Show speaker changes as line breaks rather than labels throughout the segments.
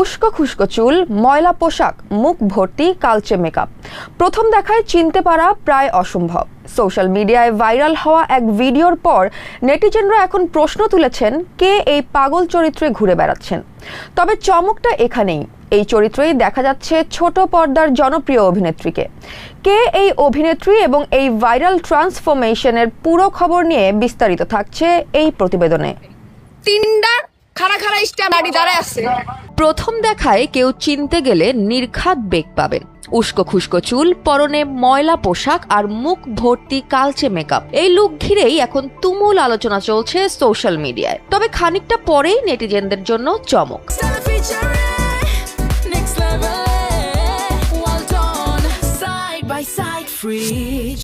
উস্কো খুস্কো চুল, ময়লা পোশাক, মুখ ভর্তি, কালচে মেকআপ প্রথম দেখায় চিনতে পারা প্রায় অসম্ভব। সোশ্যাল মিডিয়ায় ভাইরাল হওয়া এক ভিডিওর পর নেটিজেনরা এখন প্রশ্ন তুলেছেন, কে এই পাগল চরিত্রে ঘুরে বেড়াচ্ছেন? তবে চমকটা এখানেই। এই চরিত্রেই দেখা যাচ্ছে ছোট পর্দার জনপ্রিয় অভিনেত্রীকে। কে এই অভিনেত্রী এবং এই ভাইরাল ট্রান্সফরমেশনের পুরো খবর নিয়ে বিস্তারিত থাকছে এই প্রতিবেদনে।
তিনটা খাড়া খাড়া স্ট্যান্ড দাঁড়ায় আছে।
প্রথম দেখায় কেউ চিনতে গেলে নির্ঘাত বেগ পাবেন। উস্কো খুস্কো চুল, পরনে ময়লা পোশাক আর মুখ ভর্তি কালচে মেকআপ এই লুক ঘিরেই এখন তুমুল আলোচনা চলছে সোশ্যাল মিডিয়ায় তবে খানিকটা পরেই নেটিজেনদের জন্য চমক।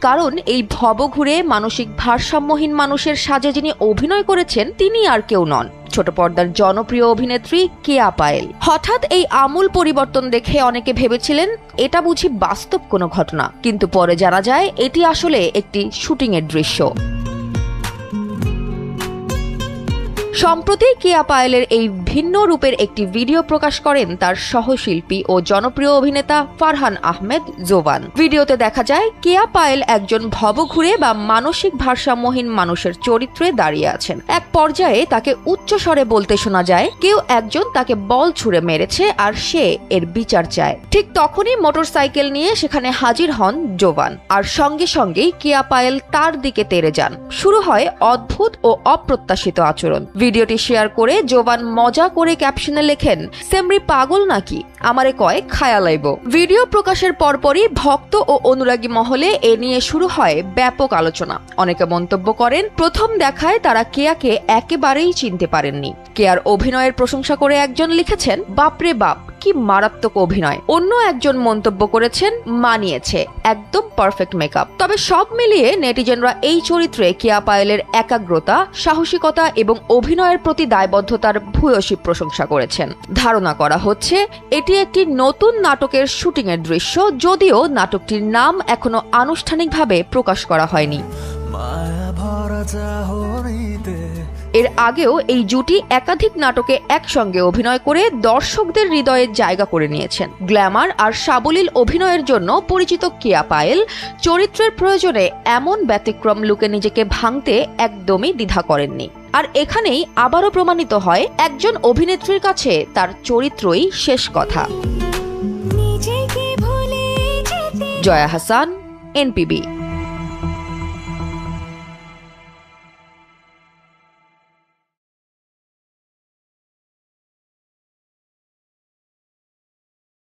কারণ এই ভবঘুরে মানসিক ভারসাম্যহীন মানুষের সাজে যিনি অভিনয় করেছেন, তিনি আর কেউ নন। ছোট পর্দার জনপ্রিয় অভিনেত্রী কেয়া পায়েল। হঠাৎ এই আমূল পরিবর্তন দেখে অনেকে ভেবেছিলেন, এটা বুঝি বাস্তব কোনো ঘটনা। কিন্তু পরে জানা যায়, এটি আসলে একটি শুটিংয়ের দৃশ্য। সম্প্রতি কেয়া পায়েলের এই ভিন্ন রূপের একটি ভিডিও প্রকাশ করেন তার সহশিল্পী ও জনপ্রিয় অভিনেতা ফারহান আহমেদ জোবান। ভিডিওতে দেখা যায়, কেয়া পায়েল একজন ভবঘুরে বা মানসিক ভারসাম্যহীন মানুষের চরিত্রে দাঁড়িয়ে আছেন। এক পর্যায়ে তাকে উচ্চ স্বরে বলতে শোনা যায়, কেউ একজন তাকে বল ছুঁড়ে মেরেছে আর সে এর বিচার চায়। ঠিক তখনই মোটরসাইকেল নিয়ে সেখানে হাজির হন জোবান আর সঙ্গে সঙ্গেই কেয়া পায়েল তার দিকে তেড়ে যান। শুরু হয় অদ্ভুত ও অপ্রত্যাশিত আচরণ। ভিডিওটি শেয়ার করে জোবান মজা করে ক্যাপশনে লেখেন, সেমরি পাগল নাকি? আমারে কয়, খায়া লাইব। ভিডিও প্রকাশের পরপরই ভক্ত ও অনুরাগী মহলে এ নিয়ে শুরু হয় ব্যাপক আলোচনা। অনেকে মন্তব্য করেন, প্রথম দেখায় তারা কেয়াকে একেবারেই চিনতে পারেননি। কেয়ার অভিনয়ের প্রশংসা করে একজন লিখেছেন, বাপরে বাপ কি মারাত্মক অভিনয়। অন্য একজন মন্তব্য করেছেন, মানিয়েছে। একদম পারফেক্ট মেকআপ তবে সব মিলিয়ে নেটিজেনরা এই চরিত্রে কেয়া পায়েলের একাগ্রতা, সাহসিকতা এবং অভিনয়ের প্রতি দায়বদ্ধতার ভূয়সী প্রশংসা করেছেন। ধারণা করা হচ্ছে, এটি একটি নতুন নাটকের শুটিংয়ের দৃশ্য, যদিও নাটকটির নাম এখনও আনুষ্ঠানিকভাবে প্রকাশ করা হয়নি।
মায়া ভরা
এর আগেও এই জুটি একাধিক নাটকে একসঙ্গে অভিনয় করে দর্শকদের হৃদয়ে জায়গা করে নিয়েছেন। গ্ল্যামার আর সাবলীল অভিনয়ের জন্য পরিচিত কেয়া পায়েল চরিত্রের প্রয়োজনে এমন ব্যতিক্রম লুকে নিজেকে ভাঙতে একদমই দ্বিধা করেননি। আর এখানেই আবারও প্রমাণিত হয় একজন অভিনেত্রীর কাছে তার চরিত্রই শেষ কথা। জয়া হাসান এনপিবি।